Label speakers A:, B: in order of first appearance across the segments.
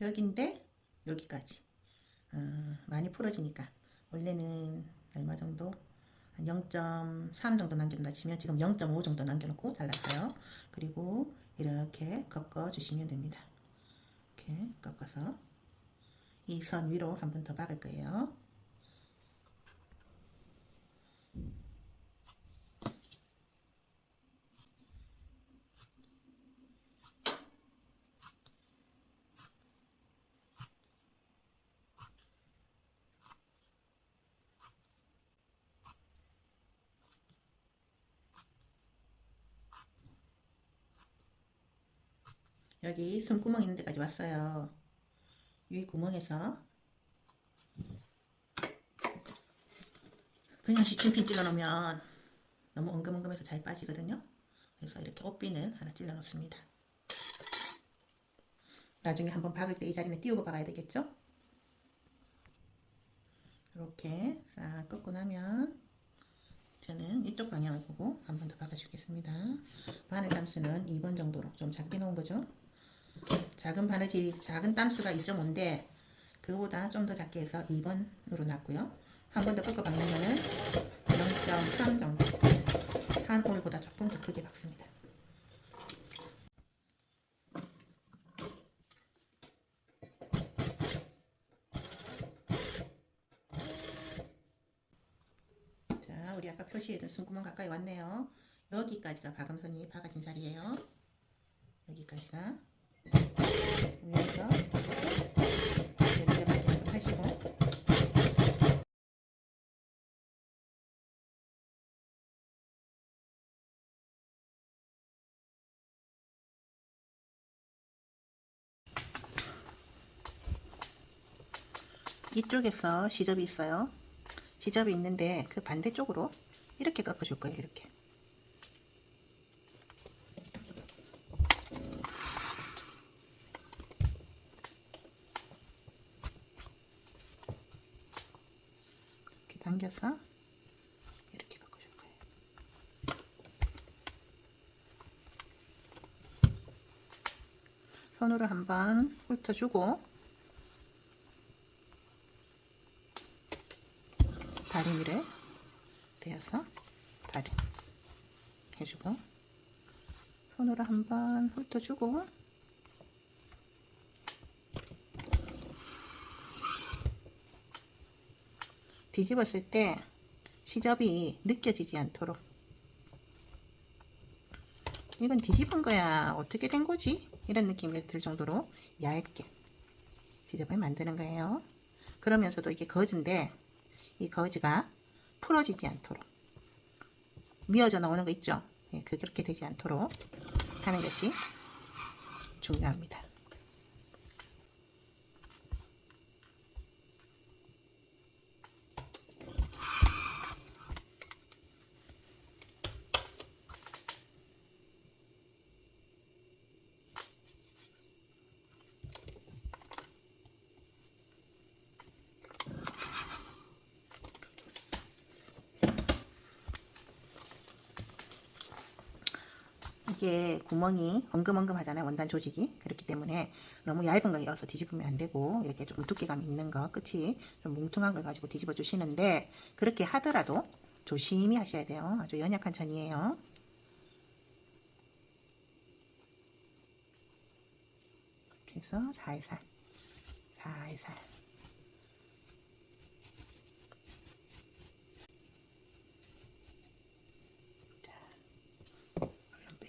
A: 여기인데 여기까지 어, 많이 풀어지니까 원래는 얼마 정도 한 0.3 정도 남겨놓다 치면 지금 0.5 정도 남겨놓고 잘랐어요. 그리고 이렇게 꺾어 주시면 됩니다. 이렇게 꺾어서 이 선 위로 한 번 더 박을 거예요. 여기 손구멍 있는 데까지 왔어요. 위 구멍에서 그냥 시침핀 찔러 놓으면 너무 엉금엉금해서 잘 빠지거든요. 그래서 이렇게 옷비는 하나 찔러 놓습니다. 나중에 한번 박을 때 이 자리는 띄우고 박아야 되겠죠? 이렇게 싹 꺾고 나면 저는 이쪽 방향을 보고 한 번 더 박아주겠습니다. 바늘 담수는 2번 정도로 좀 작게 놓은 거죠. 작은 바느질, 작은 땀수가 2.5인데 그거보다 좀 더 작게 해서 2번으로 놨고요. 한 번 더 꺾어 박는 거는 0.3 정도. 한 올보다 조금 더 크게 박습니다. 자, 우리 아까 표시해둔 숨구멍 가까이 왔네요. 여기까지가 박음선이 박아진 자리예요. 여기까지가 이쪽에서 시접이 있어요. 시접이 있는데 그 반대쪽으로 이렇게 꺾어줄 거예요. 이렇게 당겨서 이렇게 꺾어줄 거예요. 손으로 한번 훑어주고. 다리미를 대어서 다리 해주고. 손으로 한번 훑어주고. 뒤집었을 때 시접이 느껴지지 않도록 이건 뒤집은 거야 어떻게 된 거지? 이런 느낌이 들 정도로 얇게 시접을 만드는 거예요 그러면서도 이게 거즈인데 이 거즈가 풀어지지 않도록 미어져 나오는 거 있죠? 예, 그렇게 되지 않도록 하는 것이 중요합니다. 이게 구멍이 엉금엉금 하잖아요. 원단 조직이. 그렇기 때문에 너무 얇은 거 이어서 뒤집으면 안 되고 이렇게 좀 두께감 있는 거 끝이 좀 뭉퉁한 걸 가지고 뒤집어 주시는데 그렇게 하더라도 조심히 하셔야 돼요. 아주 연약한 천이에요. 이렇게 해서 살살 살살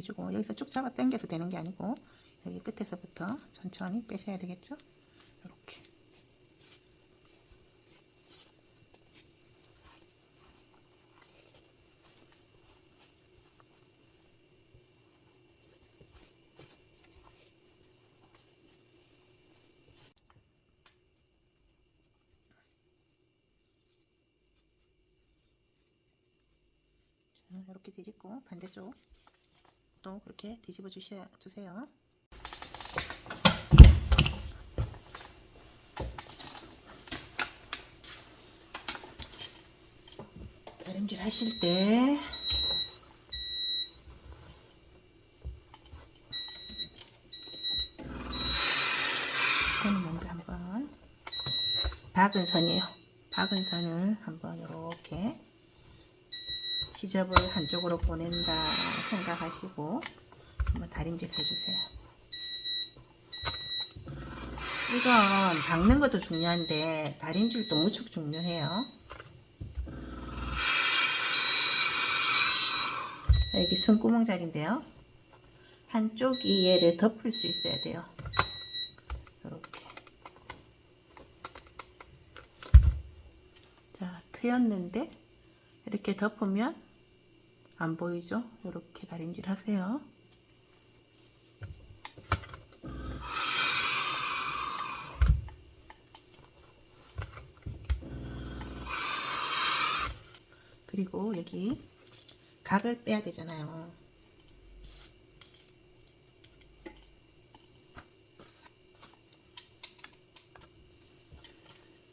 A: 빼주고 여기서 쭉 잡아 당겨서 되는 게 아니고 여기 끝에서부터 천천히 빼셔야 되겠죠? 이렇게 자, 이렇게 뒤집고 반대쪽 또 그렇게 뒤집어 주세요. 다림질 하실 때 이거는 뭐 박은 선이에요. 박은 선을 한번 이렇게 지접을 한쪽으로 보낸다 생각하시고 한번 다림질 해주세요. 이건 박는 것도 중요한데 다림질도 무척 중요해요. 여기 숨구멍 자리인데요. 한쪽이 얘를 덮을 수 있어야 돼요. 이렇게. 자, 트였는데 이렇게 덮으면 안 보이죠? 이렇게 다림질 하세요. 그리고 여기 각을 빼야 되잖아요.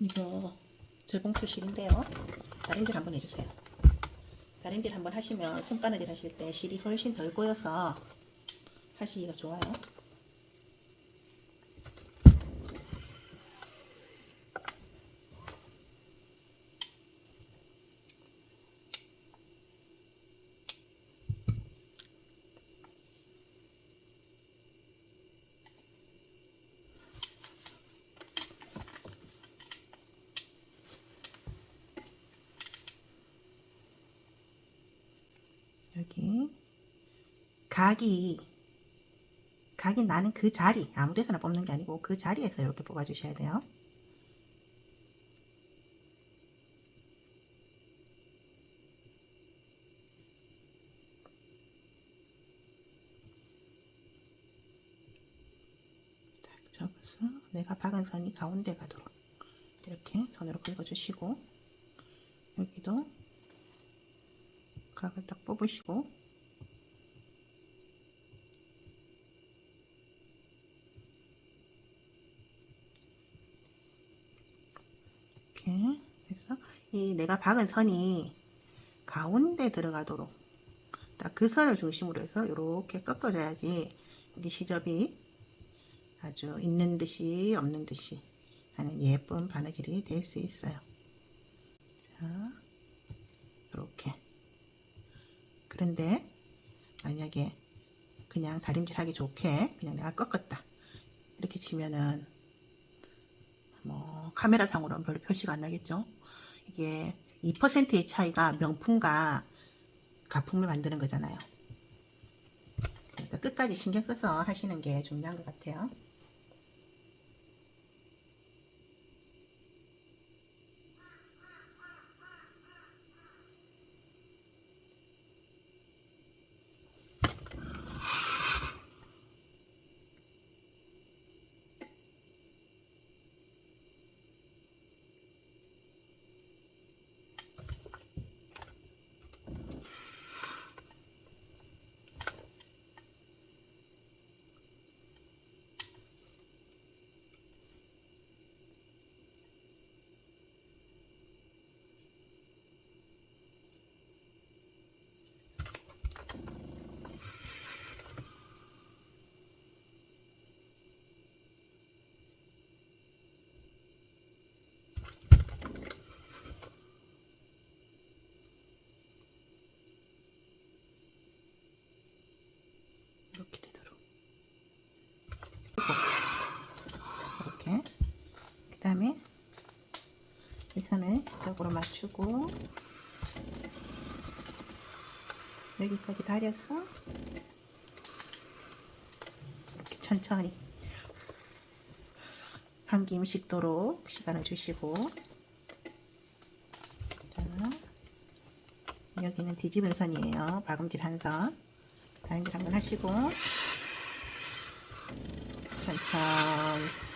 A: 이거 절봉투 실인데요. 다림질 한번 해주세요. 다림질 한번 하시면 손바느질 하실 때 실이 훨씬 덜 고여서 하시기가 좋아요. 여기 각이 각이 나는 그 자리 아무 데서나 뽑는 게 아니고 그 자리에서 이렇게 뽑아 주셔야 돼요. 딱 접어서 내가 박은 선이 가운데 가도록 이렇게 선으로 긁어 주시고 여기도 각을 딱 뽑으시고 이렇게 해서 이 내가 박은 선이 가운데 들어가도록 딱 그 선을 중심으로 해서 이렇게 꺾어줘야지 우리 시접이 아주 있는 듯이 없는 듯이 하는 예쁜 바느질이 될 수 있어요. 자, 이렇게. 그런데 만약에 그냥 다림질 하기 좋게 그냥 내가 꺾었다. 이렇게 치면은 뭐 카메라 상으로는 별로 표시가 안 나겠죠? 이게 2%의 차이가 명품과 가품을 만드는 거잖아요. 그러니까 끝까지 신경 써서 하시는 게 중요한 것 같아요 이렇게 되도록 이렇게 그 다음에 이 선을 맞추고 여기까지 다려서 이렇게 천천히 한 김씩도록 시간을 주시고 자 여기는 뒤집은 선이에요. 박음질 한 선. 다림질 한 번 하시고 천천히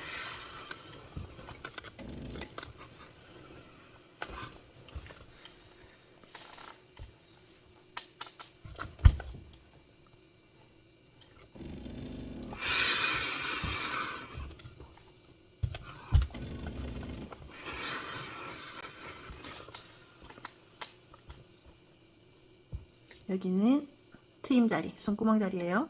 A: 여기는 트임 자리, 손구멍 자리예요.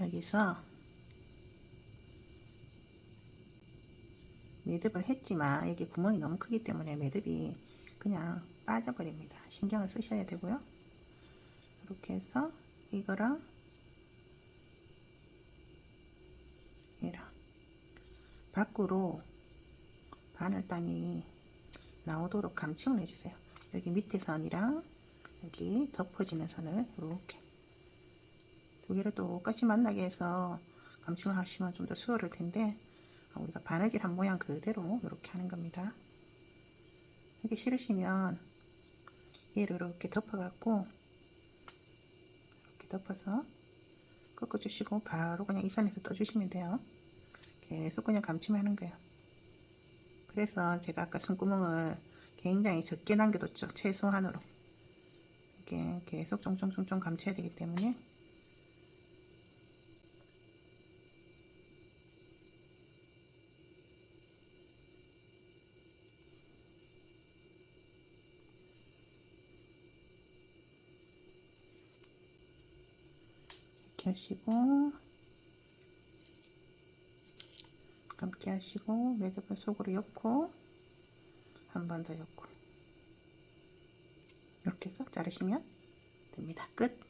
A: 여기서 매듭을 했지만 여기 구멍이 너무 크기 때문에 매듭이 그냥 빠져버립니다. 신경을 쓰셔야 되고요. 이렇게 해서 이거랑 밖으로 바늘단이 나오도록 감침을 해주세요. 여기 밑에 선이랑 여기 덮어지는 선을 이렇게 두 개를 똑같이 만나게 해서 감침을 하시면 좀 더 수월할 텐데 어, 우리가 바느질 한 모양 그대로 이렇게 하는 겁니다. 이렇게 싫으시면 얘를 이렇게 덮어갖고 이렇게 덮어서 꺾어주시고 바로 그냥 이 선에서 떠주시면 돼요. 계속 그냥 감침하는 거예요. 그래서 제가 아까 손구멍을 굉장히 적게 남겨뒀죠. 최소한으로. 이게 계속 쫑쫑쫑쫑 감춰야 되기 때문에 이렇게 하시고 감게 하시고 매듭은 속으로 엮고 한 번 더 엮고 이렇게 해서 자르시면 됩니다. 끝.